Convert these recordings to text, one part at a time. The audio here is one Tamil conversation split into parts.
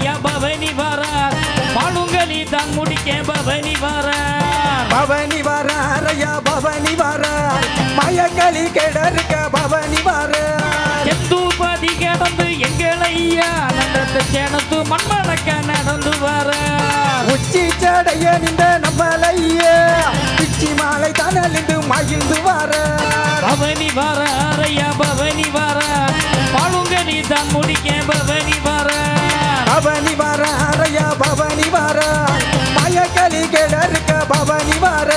அறையா பவனி வார. பாலுங்களி தான் முடிக்க பவனி வார. பவனி வர அறையா பவனி வர. மயக்களி கெடருக்க பவனி வர. எந்தூபதி கிடந்து எங்களையா நடந்த சேனத்து மண்மணக்க நடந்து வர. உச்சி சடைய நின்ற நம்மளைய பிச்சி மாலை தனலிந்து மகிழ்ந்து வர. பவனி வார அறையா பவனி வார. பாலுங்களி தான் முடிக்க பவனி வார. பவனி வர அறையா பவனி வர மயக்கலி கெடருக்க பவனி வர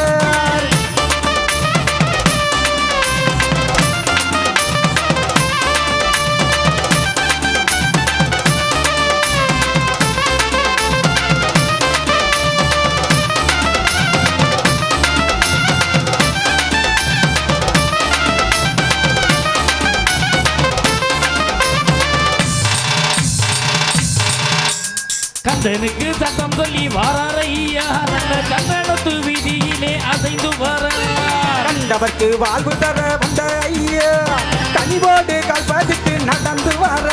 சொல்லி வாரையா நல்ல கந்தனத்து வீதியிலே அசைந்து வர. கண்டவர்க்கு வாழ்வு தர வந்த ஐயா. கனிவோடு கல்பதிக்கு நடந்து வர.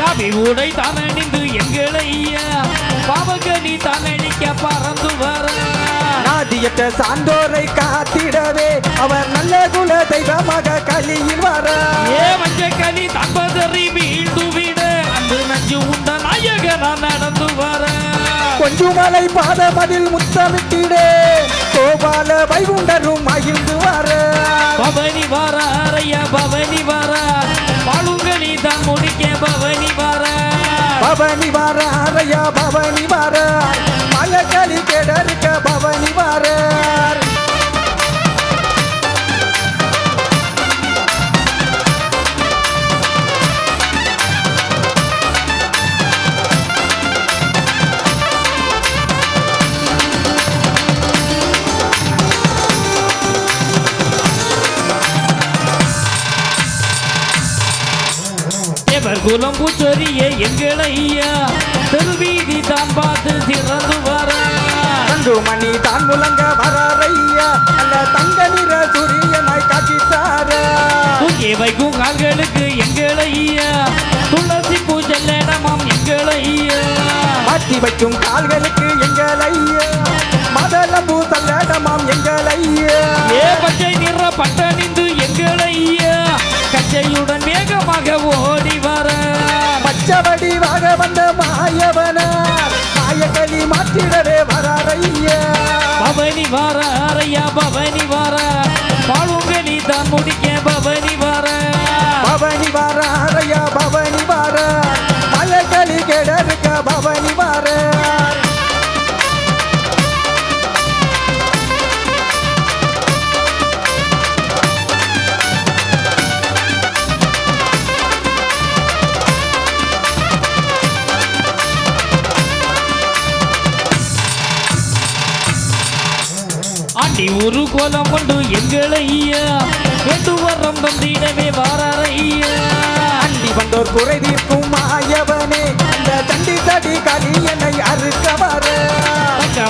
காவி ஊடை தானணிந்து எங்களையா பாவகனி தானடிக்க பறந்து வர. நாதியற்ற சான்றோரை காத்திடவே அவர் நல்ல குல தெய்வமாக கலியில் வர. ஏ மஞ்சக்கனி தம்பதறி வீழ்ந்து விட அன்பு நஞ்சு உண்ட நாயகனா நடந்து வர. கொஞ்சுமலை பாதமதில் முத்தமிட்டிடே. கோபால வைகுண்டரும் மகிழ்ந்து வர. பவனி வர அறையா பவனி வர. பாலுங்கனி தான் முடிக்க பவனி வர. பவனி வர அறையா பவனி வர. மலக்களி கெடருக்க பவனி வர. எவர் குலம் பூச்சொரிய எங்களையா தெருவீதி தான் பார்த்து சிறந்து வர. தங்கு மணி தான் முழங்க வரையா அல்ல தங்க நிற சூரியனாய் காட்சி தார. தூக்கி வைக்கும் கால்களுக்கு எங்களையா துளசி பூஜல்லடமாம் எங்களையா மாட்டி வைக்கும் கால்களுக்கு எங்களையா மதலம்பூ தல்லடமாம் எங்களையா ஏ பச்சை நிற பட்டணிந்து எங்களையா கச்சையுடன் வேகமாக ஓடி வர. பச்சவடிவாக வந்த மாயவனார் மாயக்களி மாற்றிடவே வராரையா பவனி வர அறையா பவனி வர. பாலுங்கனி தான் முடிக்க பவனி வர. பவனி வார அறையா பவனி வார. மலைகளி கெடருக்க பவனி கோலம் கொண்டு எங்களையா வேண்டு வரம் தந்திடவே வாரையா அண்டி வந்தோர் குறை தீர்க்கும் மாயவனே அந்த தண்டி தடி கலியனை அறுக்க வர.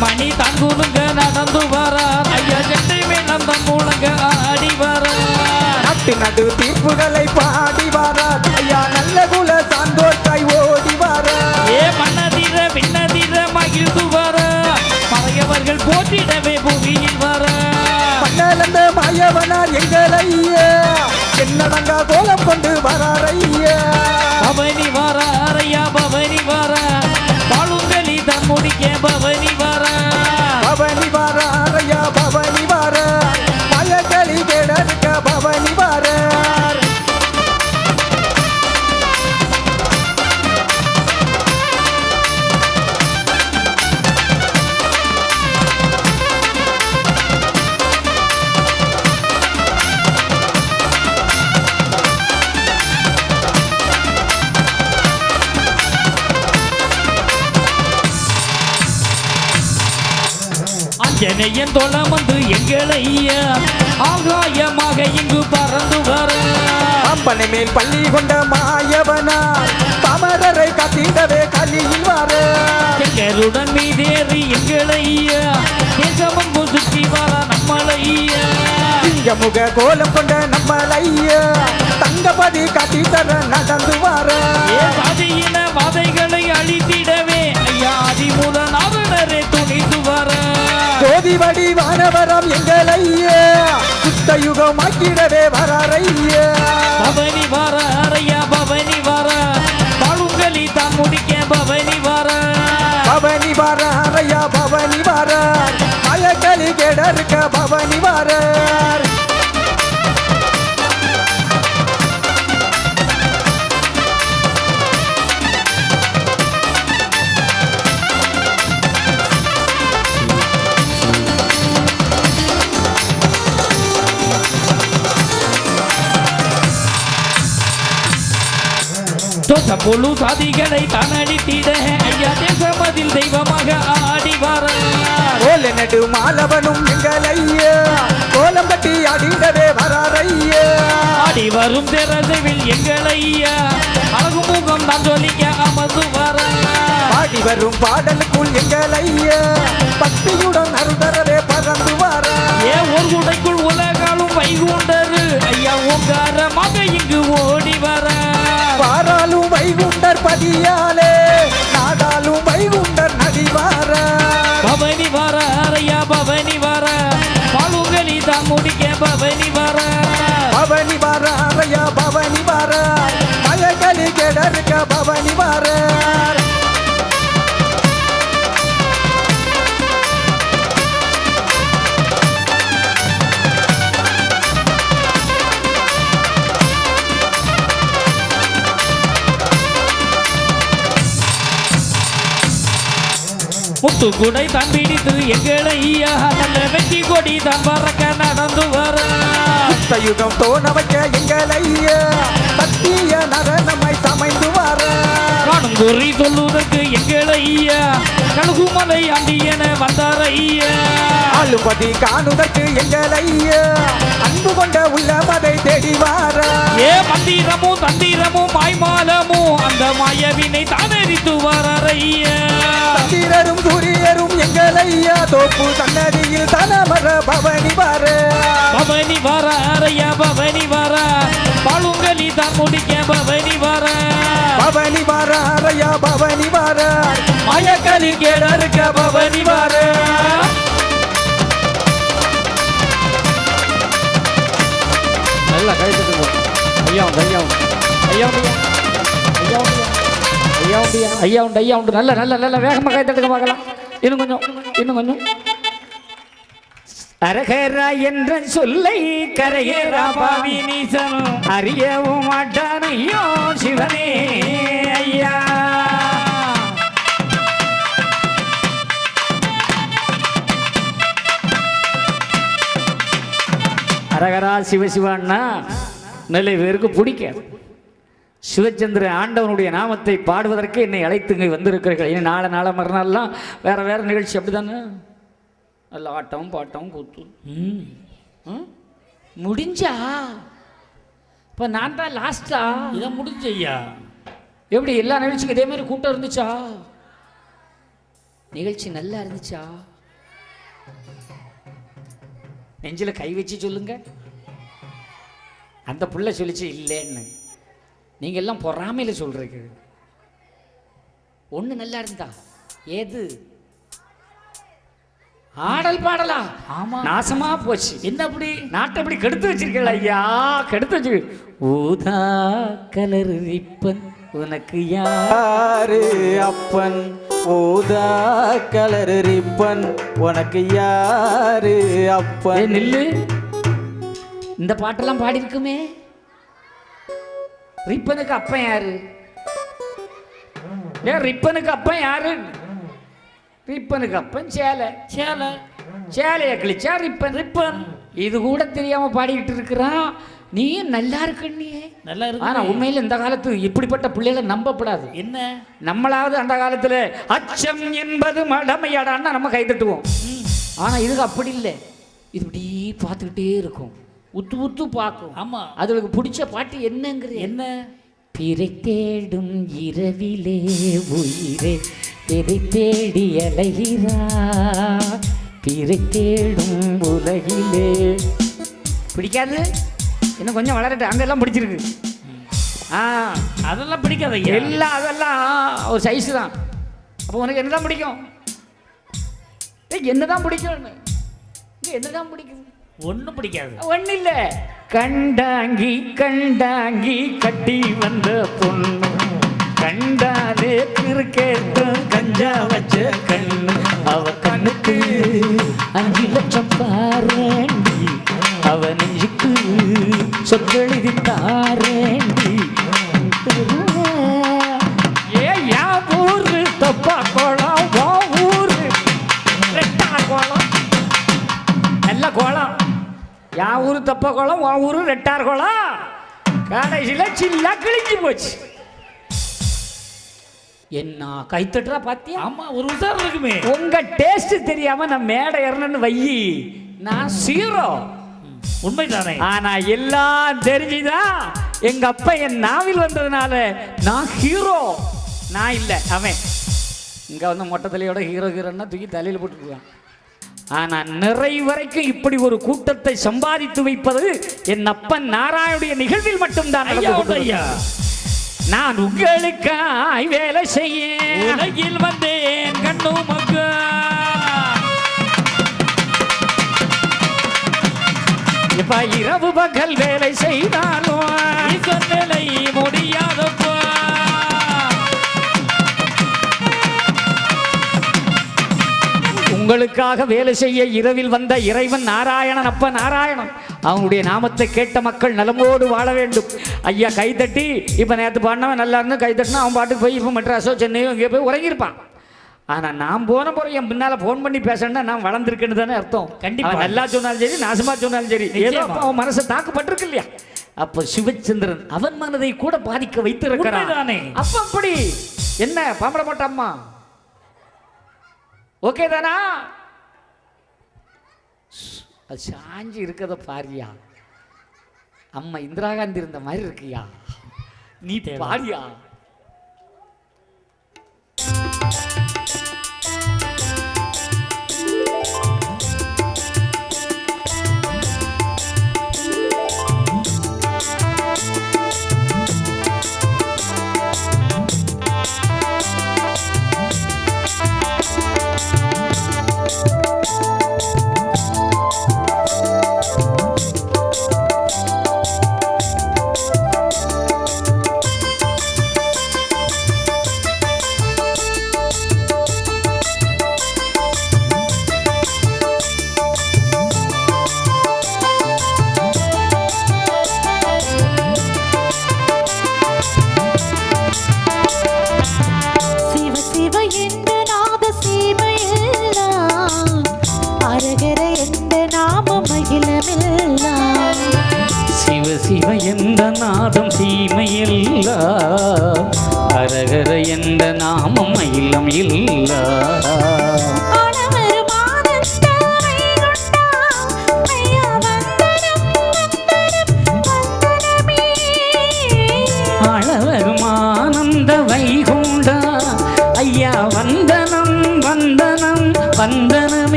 மணி தங்குலுங்க நடந்து வர. ஐயா செட்டை மேலம் மூலங்க ஆடி வர. நாட்டு நடு தீர்ப்புகளை பாடி ஆஞ்சநேயன் தொலம் வந்து எங்களையா ஆகாயமாக இங்கு பறந்து வர. அம்பனை மேல் பள்ளி கொண்ட மாயவனார் தமரரை கத்திடவே கலியில் வர. எங்களுடன் மீதேறி எங்களையா தேசமங்கு சுற்றி வர நம்மளையா சிங்கமுக கோலம் கொண்ட நம்மளைய தங்கபதி காட்டி தர நடந்து வர. வடிவானவரம் எங்களைய சுத்த யுகமாக்கிடவே வரைய பவனி வர அறையா பவனி வர. பாலுங்களி தான் முடிக்க பவனி வர. பவனி வர அறையா பவனி வர. மயக்கலி கெடருக்க பவனி வர. தோச பொழு சாதிகளை தான் அழித்திட ஐயா தேசமதில் தெய்வமாக ஆடி வர. கோல நடு மாலவனும் எங்களைய. கோலம் கட்டி அடிடவே வரைய ஆடி வரும் தெரசவில் எங்களையா. அழகு முகம் தான் சொல்லிக்க அமர்ந்து வர. பாடி வரும் பாடலுக்குள் எங்களைய. பக்தியுடன் அருதரவே பறந்து வர. ஏ ஒரு குடைக்குள் உலகாலும் வைகுண்டரு. ஐயா ஓங்காரமாக இங்கு ஓடி வர. பாராலும் வைகுண்டர் பதியாலே நாடாலும் வைகுண்டர் நடிவார பவனி வர அறையா பவனி வர. பாலுங்களி தான் முடிக்க பவனி வர. பவனி வர அறையா பவனி வர. மயக்கலி கெடருக்க பவனி வர. முத்து குடை தான் பிடித்து எங்களை வெற்றி கொடி தான் பறக்க நடந்து வர. யுகம் தோண வைக்க எங்களைய சத்திய நரனமை சமைந்து வர. குறி சொல்லுவதற்கு எங்களையா கழுகுமலை அண்டியன வந்தார ஐயா. ஆளுபதி காணுதற்கு எங்களைய அன்பு கொண்ட உள்ளமதை தேடி வார. ஏ மந்திரமும் தந்திரமும் மாய்மாலமும் அந்த மாயவினை தானரித்து வரைய சந்திரரும் சூரியரும் எங்களையா தோப்பு சன்னதியில் தனமர பவனி வார. பவனி வர அறையா பவனி வர. பாலுங்களி தான் முடிக்க பவனி வர. பவனி வார அறையா பவனி வார. மயக்கலி கேடருக்க பவனி வர. நல்லா கைத்துக்கு ஐயா ஐயா ஐயா ஐயா ஐயா ஐயா உண்டு. ஐயா உண்டு நல்ல நல்ல நல்ல வேகமாக கை தட்டுக்க பார்க்கலாம். இன்னும் கொஞ்சம் இன்னும் கொஞ்சம். அரகரா என்ற சொல்லை கரையரா பாவி நீசனும் அறியவும் மாட்டானையோ சிவனே ஐயா. அரகரா சிவசிவான்னா நல்ல பேருக்கு பிடிக்காது சிவச்சந்திர ஆண்டவனுடைய நாமத்தை பாடுவதற்கு என்னை அழைத்து இங்கே வந்திருக்கிறீர்கள். இனி நாளை நாளை மறுநாள்லாம் வேற வேற நிகழ்ச்சி அப்படிதானே? நல்ல ஆட்டம் பாட்டம் கூத்து. ம். ம்? முடிஞ்சா? இப்போ நான் தான் லாஸ்டா இதை முடிஞ்சையா எப்படி எல்லா நிகழ்ச்சிக்கும் இதே மாதிரி கூட்டம் இருந்துச்சா? நிகழ்ச்சி நல்லா இருந்துச்சா? நெஞ்சில கை வச்சு சொல்லுங்க. அந்த புள்ள சொல்லிச்சு இல்லைன்னு. நீங்க எல்லாம் பொறாமையில சொல்றீங்க. ஒண்ணு நல்லா இருந்தா? ஏது? ஆடல் பாடலா? ஆமா. நாசமா போச்சு. என்ன அப்படி? நாட்டை இப்படி கெடுத்து வச்சிருக்கல ஐயா கெடுத்து வச்சு ஊதா கலர் ரிப்பன் உனக்கு யார் அப்பன்? ஊதா கலர் ரிப்பன் உனக்கு யாரு அப்பன்? நில்லு. இந்த பாட்டெல்லாம் பாடி இருக்குமே ரிப்பனுக்கு அப்பன் யாரு? ஏன் ரிப்பனுக்கு அப்பன் யாரு? ரிப்பனுக்கு அப்பன் சேலை. சேலை. சேலைய கிழிச்சா ரிப்பன். ரிப்பன். இது கூட தெரியாம பாடிக்கிட்டு இருக்கிறான். நீயும் நல்லா இருக்கண்ணே நல்லா ஆனா இருக்கு உண்மையில இந்த காலத்து இப்படிப்பட்ட பிள்ளைகளை நம்பப்படாது. என்ன? நம்மளாவது அந்த காலத்துல அச்சம் என்பது மடமையாடான்னா நம்ம கை தட்டுவோம். ஆனால் இதுக்கு அப்படி இல்லை. இது இப்படி பார்த்துக்கிட்டே இருக்கும். உத்து உத்து பார்க்கும். ஆமா. அதுகளுக்கு பிடிச்ச பாட்டு என்னங்கிற. என்ன? பிறை தேடும் இரவிலே உயிரே. பிறை தேடி அலைகிறா. பிறை தேடும் உலகிலே. பிடிக்காது? இன்னும் கொஞ்சம் வளரட்டும் அங்கெல்லாம் பிடிச்சிருக்கு. ஆ. அதெல்லாம் பிடிக்காத எல்லாம் அதெல்லாம் ஒரு சைஸ் தான். அப்போ உனக்கு என்னதான் பிடிக்கும்? ஏய் என்னதான் பிடிக்கும்? என்னதான் பிடிக்கும்? ஒண்ணும் பிடிக்காது. ஒன்றும் இல்லை கண்டாங்கி கண்டாங்கி கட்டி வந்த பொண்ணு. கண்டாலே திருக்கேட்டு கஞ்சா வச்ச கண்ணு. அவ கண்ணுக்கு அஞ்சு லட்சம் பாரேண்டி அவ நெஞ்சுக்கு சொற்கெழுதி தாரேண்டி. ஏ யா ஊரு? தப்பா கோலம் ஓ ஊரு? ரெட்டா கோலம். நல்ல கோலம். யா ஊரு தப்ப கோலம் உன் ஊரு ரெட்டார் கோலம். கடைசியில் சில்லா கிழிஞ்சு போச்சு. என்ன கைத்தட்டுறா பாத்தியா? ஆமா ஒரு உசாரம் இருக்குமே. உங்க டேஸ்ட் தெரியாம நான் மேடை ஏறணும்னு வையி நான் சீரோ உண்மைதானே? ஆனா எல்லாம் தெரிஞ்சுதான் எங்க அப்பா என் நாவில் வந்ததுனால நான் ஹீரோ நான் இல்ல அவன். இங்க வந்து மொட்டை தலையோட ஹீரோ ஹீரோன்னா தூக்கி தலையில போட்டுருக்கான். ஆனா நிறை வரைக்கும் இப்படி ஒரு கூட்டத்தை சம்பாதித்து வைப்பது என் அப்பன் நாராயணுடைய நிகழ்வில் மட்டும்தான். ஐயா. நான் உங்களுக்காய் வேலை செய்ய உலகில் வந்தேன் கண்ணு மக்கா. இப்ப இரவு பகல் வேலை செய்தாலும் வேலை முடியாதப்பா. உங்களுக்காக வேலை செய்ய இரவில் வந்த இறைவன் நாராயணன் அப்ப நாராயணன். அவனுடைய நாமத்தை கேட்ட மக்கள் நலமோடு வாழ வேண்டும். ஐயா கைதட்டி இப்ப நேற்று பாடினவன் நல்லா இருந்து கைதட்டினா அவன் பாட்டுக்கு போய் இப்போ மெட்ராஸோ சென்னையோ இங்கே போய் உறங்கியிருப்பான். ஆனா நான் போன பிறகு என் பின்னால ஃபோன் பண்ணி பேசணும்னா நான் வளர்ந்துருக்கேன்னு தானே அர்த்தம். கண்டிப்பா. அவன் நல்லா சொன்னாலும் சரி நாசமா சொன்னாலும் சரி ஏதோ அவன் மனசை தாக்கப்பட்டிருக்கு இல்லையா அப்ப சிவச்சந்திரன் அவன் மனதை கூட பாதிக்க வைத்திருக்கிறான். அப்ப அப்படி. என்ன பாம்பட மாட்டாம்மா ஓகே தானா? அது சாஞ்சி இருக்கத பாரியா? அம்மா இந்திரா காந்தி இருந்த மாதிரி இருக்கியா? நீ பாரியா?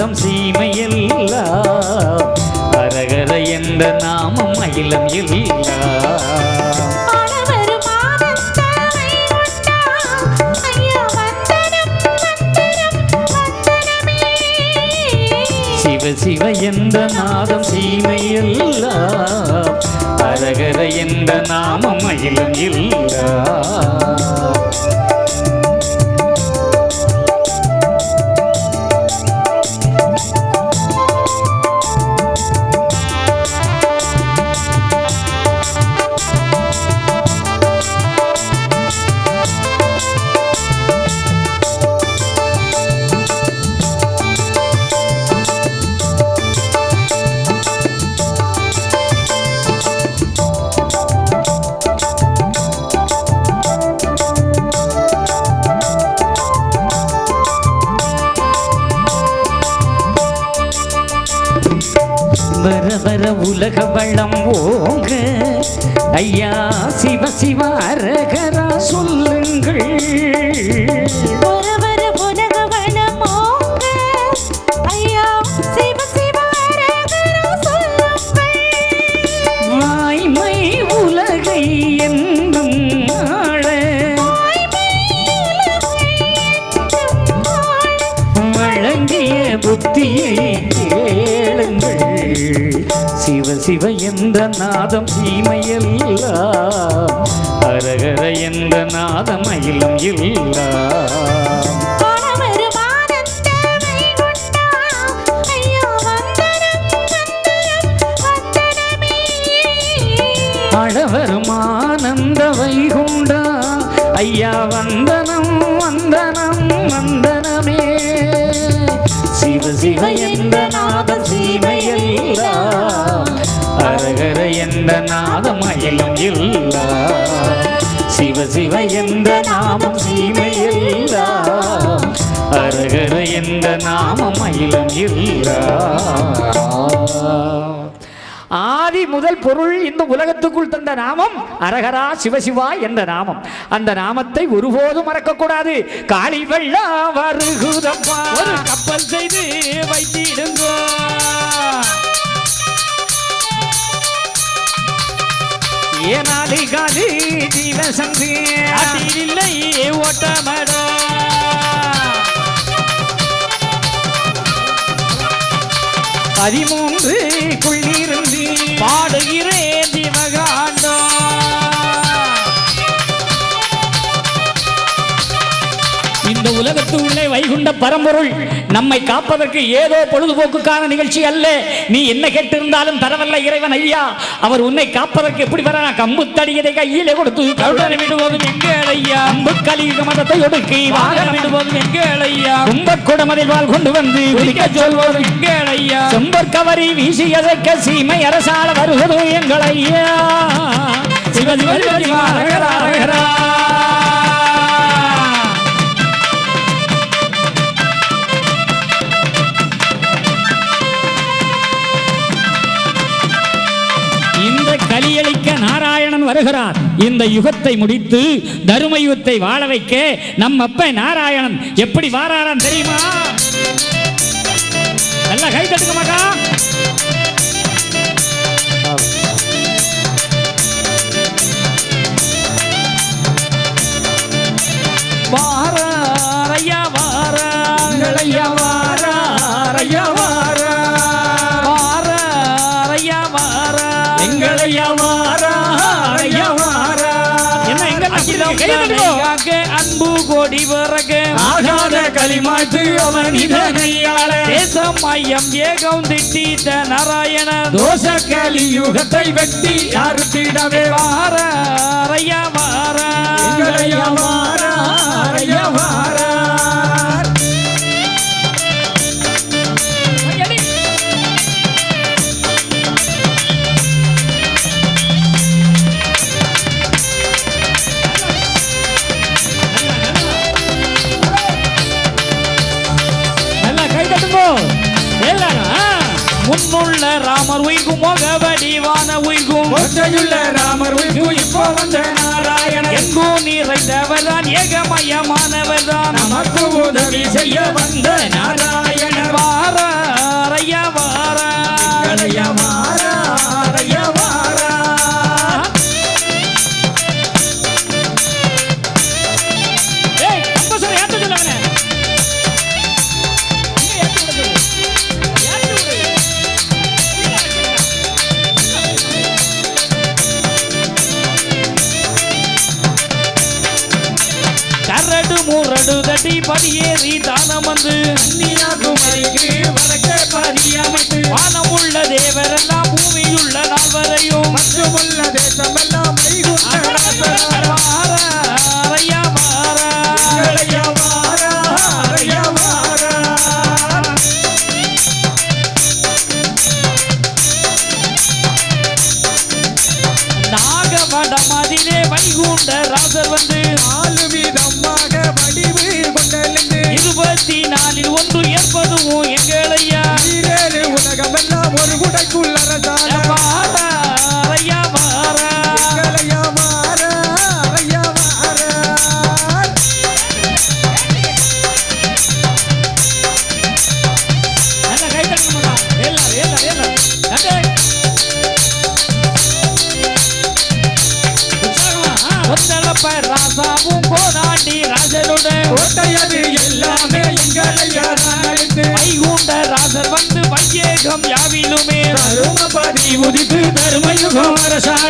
நாதம் சீமையெல்லாம். அரகர என்ற நாமம் அகிலம் வந்தனமே. சிவ சிவ என்ற நாதம் சீமையெல்லாம். அரகர என்ற நாமம் அகிலம் எல்லாம். ஐயா சிவ சிவ அரகரா சொல்லுங்கள். நாதம் சீமையெல்லாம் அரகர எந்த நாதம் அயிலும் எல்லாம் அழவரும் ஆனந்த வைகுண்டா ஐயா வந்தனம் வந்தனம் வந்தனமே. சிவ சிவ எந்த நாதம் சீமையெல்லாம் எந்த நாதமயிலும் நாதம் சிவ சிவ எந்த நாமம் சீமையெல்லாம் அரகர எந்த நாமம் அகிலம் ஆதி முதல் பொருள் இந்த உலகத்துக்குள் தந்த நாமம் அரகரா சிவசிவா என்ற நாமம். அந்த நாமத்தை ஒருபோதும் மறக்கக்கூடாது. காளி வெள்ளா வருகுதப்பா கப்பல் செய்து வைத்திடுங்க. ஏனாலி காலி ஜீவசந்தி இல்லை ஓட்டமடா. பதிமூன்று குள்ளிருந்து பாடுகிறேன் உலகத்து உள்ளே வைகுண்ட பரம்பொருள் நம்மை காப்பதற்கு ஏதோ பொழுதுபோக்குக்கான நிகழ்ச்சி அல்ல நீ என்ன கேட்டிருந்தாலும் தரவல்ல இறைவன் ஐயா அவர் உன்னை காப்பதற்கு எப்படி வர கம்பு தடியதை கையிலே கொடுத்து கருடனை விடுவதும் எங்கள் ஐயா அம்பு கலியுக மதத்தை ஒடுக்கி வாகனம் விடுவதும் எங்கள் ஐயா கும்பக்குடமதில் வாழ் கொண்டு வந்து குடிக்க சொல்வதும் எங்கள் ஐயா செம்பர் கவரி வீசி எதைக்க சீமை அரசால வருவது எங்கள் ஐயா சிவ சிவ சிவ அரகரா, அரகரா. இந்த நாராயணன் வருகிறார். இந்த யுகத்தை முடித்து தரும யுகத்தை வாழ வைக்க நம் அப்ப நாராயணன் எப்படி வாராராம் தெரியுமா? நல்லா கை தட்டுக்க மகா. அன்பு கோடி பிறகு ஆகாத களிமாட்டு அவன் இதனையாள தேசம் மையம் ஏகம் திட்டித்த நாராயண தோஷ கலியுகத்தை வெட்டி அறுத்திடவே வாரார் ஐயா வாரார் ஐயா வாரார் ஐயா முன்னுள்ள ராமர் உயிர்க்கும் முக வடிவான உயிர்க்கும் ஒற்றையுள்ள ராமர் உயிர்க்கும் இப்போ வந்த நாராயணன். எங்கும் நிறைந்தவர்தான் ஏகமயமானவர்தான். நமக்கு உதவி செய்ய வந்த நாராயணன். வாரையா வாரா. கலைய மாறா அறைய மாறா கரடு தட்டி படியேறி தானம் வந்து. கன்னியாகுமரிக்கு வடக்கே பாதி அமைத்து. வானமுள்ள தேவரெல்லாம் பூமியுள்ள நால்வரையும். மற்றுமுள்ள தேசமெல்லாம் கலைய மாறா. ஒரு குடைக்குள் அரசான வந்து